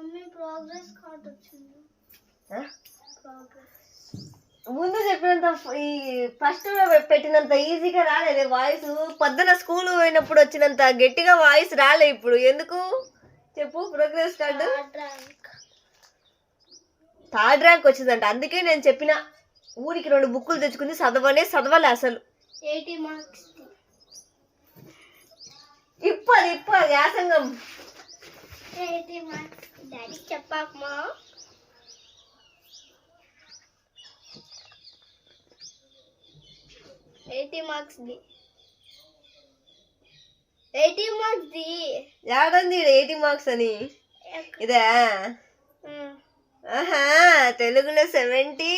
Mummy progress card వచ్చింది ముందు చెప్పినంత ఈ ఫస్ట్ పెట్టినంత ఈజీగా రాలేదు వాయిస్ పొద్దున స్కూల్ పోయినప్పుడు వచ్చినంత గట్టిగా వాయిస్ రాలే ఇప్పుడు. ఎందుకు? చెప్పు ప్రోగ్రెస్ కార్డు థర్డ్ ర్యాంక్ వచ్చిందంట. అందుకే నేను చెప్పిన ఊరికి రెండు బుక్కులు తెచ్చుకుంది చదవనే చదవలే అసలు. ఎయిటీ మార్క్స్ ఇప్పది ఇప్పది యాసంగం. చెప్పాకమా ఎయిటీ మార్క్స్ ది. ఎయిటీ మార్క్స్ ది. ఏడంది ఎయిటీ మార్క్స్ అని? ఇదే? ఆహా తెలుగులో సెవెంటీ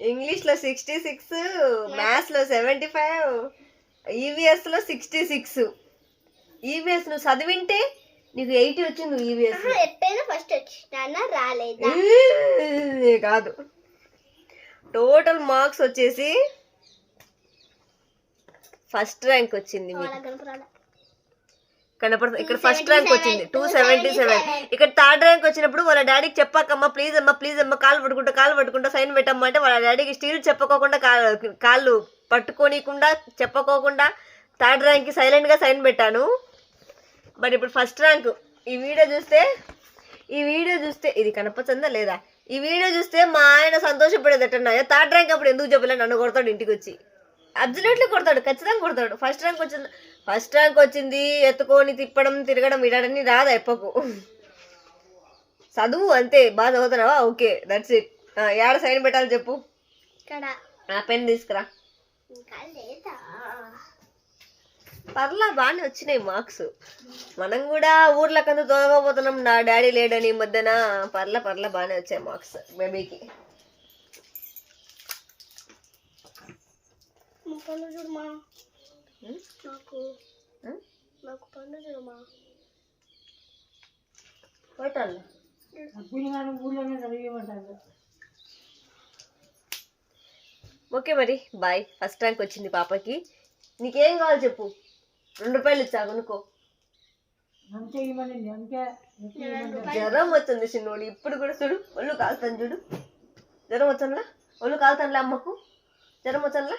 ఇంగ్లీష్లో సిక్స్టీ సిక్స్ మ్యాథ్స్లో సెవెంటీ ఫైవ్ ఈవీఎస్లో సిక్స్టీ సిక్స్. ఈవీఎస్ నువ్వు చదివింటే నీకు ఎయిటీ వచ్చింది ఈవీఎస్ ఎట్టయినా ఫస్ట్ వచ్చినా రాలేదా? కాదు. టోటల్ మార్క్స్ వచ్చేసి ఫస్ట్ ర్యాంక్ వచ్చింది కనపడుతుంది ఇక్కడ ఫస్ట్ ర్యాంక్ వచ్చింది. టూ సెవెంటీ సెవెన్ ఇక్కడ థర్డ్ ర్యాంక్ వచ్చినప్పుడు వాళ్ళ డాడీకి చెప్పాకమ్మా ప్లీజ్ అమ్మా ప్లీజ్ అమ్మా కాలు పట్టుకుంటా కాలు పట్టుకుంటా సైన్ పెట్టమ్మా అంటే వాళ్ళ డాడీకి స్టీల్ చెప్పుకోకుండా కాళ్ళు కాళ్ళు పట్టుకోనికుండా చెప్పుకోకుండా థర్డ్ ర్యాంక్కి సైలెంట్గా సైన్ పెట్టాను. మరి ఇప్పుడు ఫస్ట్ ర్యాంక్. ఈ వీడియో చూస్తే ఈ వీడియో చూస్తే ఇది కనపచ్చిందా లేదా? ఈ వీడియో చూస్తే మా ఆయన సంతోషపడేదట థర్డ్ ర్యాంక్ అప్పుడు ఎందుకు చెప్పలే? నన్ను కొడతాడు ఇంటికి వచ్చి అబ్జల్యూట్లీ కొడతాడు ఖచ్చితంగా కొడతాడు. ఫస్ట్ ర్యాంక్ వచ్చింది ఫస్ట్ ర్యాంక్ వచ్చింది ఎత్తుకొని తిప్పడం తిరగడం ఇడని రాదా ఎప్పకు. చదువు అంతే బాగా చదువుతున్నావా? ఓకే దట్స్ ఇట్ ఏడ సైన్ పెట్టాలి చెప్పు. పెన్ తీసుకురా. పర్లా బాగానే వచ్చినాయి మార్క్స్. మనం కూడా ఊర్లకంతా తోదకపోతున్నాం నా డాడీ లేడని ఈ మధ్యన పర్ల పర్ల బాగానే వచ్చాయి మార్క్స్ బేబీకి. చూడమా? నాకు. ఓకే మరి బాయ్. ఫస్ట్ ర్యాంక్ వచ్చింది పాపకి. నీకేం కావాలి చెప్పు? రెండు రూపాయలు ఇచ్చా కొనుక్కో జ్వరం వచ్చింది చిన్నోడు ఇప్పుడు కూడా చూడు ఒళ్ళు కాలుతాను చూడు. జ్వరం వచ్చంలా ఒళ్ళు కాలుతానులే అమ్మకు. జ్వరం వచ్చంలా